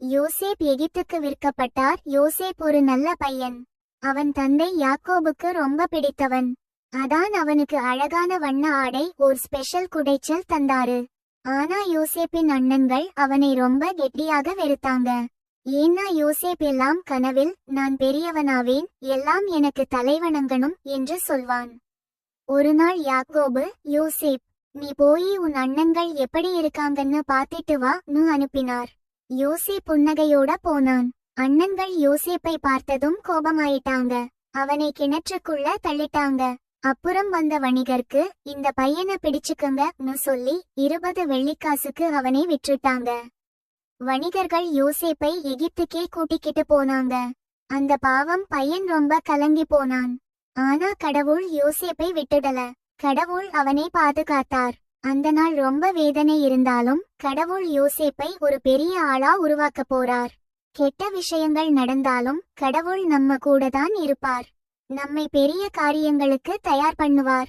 யோசேப் எகிப்துக்கு விற்கப்பட்டார். யோசேப் ஒரு நல்ல பையன். அவன் தந்தை யாக்கோபுக்கு ரொம்ப பிடித்தவன். அதான் அவனுக்கு அழகான வண்ண ஆடை ஒரு ஸ்பெஷல் குடைச்சல் தந்தாரு. ஆனா யோசேப்பின் அண்ணன்கள் அவனை ரொம்ப கெட்டியாக வெறுத்தாங்க. ஏன்னா யோசேப் எல்லாம் கனவில் நான் பெரியவனாவேன் எல்லாம் எனக்கு தலைவணங்கணும் என்று சொல்வான். ஒரு நாள் யாக்கோபு யோசேப் நீ போய் உன் அண்ணன்கள் எப்படி இருக்காங்கன்னு பாத்திட்டு வா நு அனுப்பினார். யோசே புன்னகையோட போனான். அண்ணன்கள் யோசேப்பை பார்த்ததும் கோபமாயிட்டாங்க. அவனை கிணற்றுக்குள்ள தள்ளிட்டாங்க. அப்புறம் வந்த வணிகர்க்கு இந்த பையனை பிடிச்சுக்கங்கன்னு சொல்லி இருபது வெள்ளிக்காசுக்கு அவனை விற்றுட்டாங்க. வணிகர்கள் யோசேப்பை எகிப்துக்கே கூட்டிக்கிட்டு போனாங்க. அந்த பாவம் பையன் ரொம்ப கலங்கி போனான். ஆனா கடவுள் யோசேப்பை விட்டுடல. கடவுள் அவனை பாதுகாத்தார். அந்த நாள் ரொம்ப வேதனை இருந்தாலும் கடவுள் யோசேப்பை ஒரு பெரிய ஆளா உருவாக்க போறார். கெட்ட விஷயங்கள் நடந்தாலும் கடவுள் நம்ம கூட தான் இருப்பார். நம்மை பெரிய காரியங்களுக்கு தயார் பண்ணுவார்.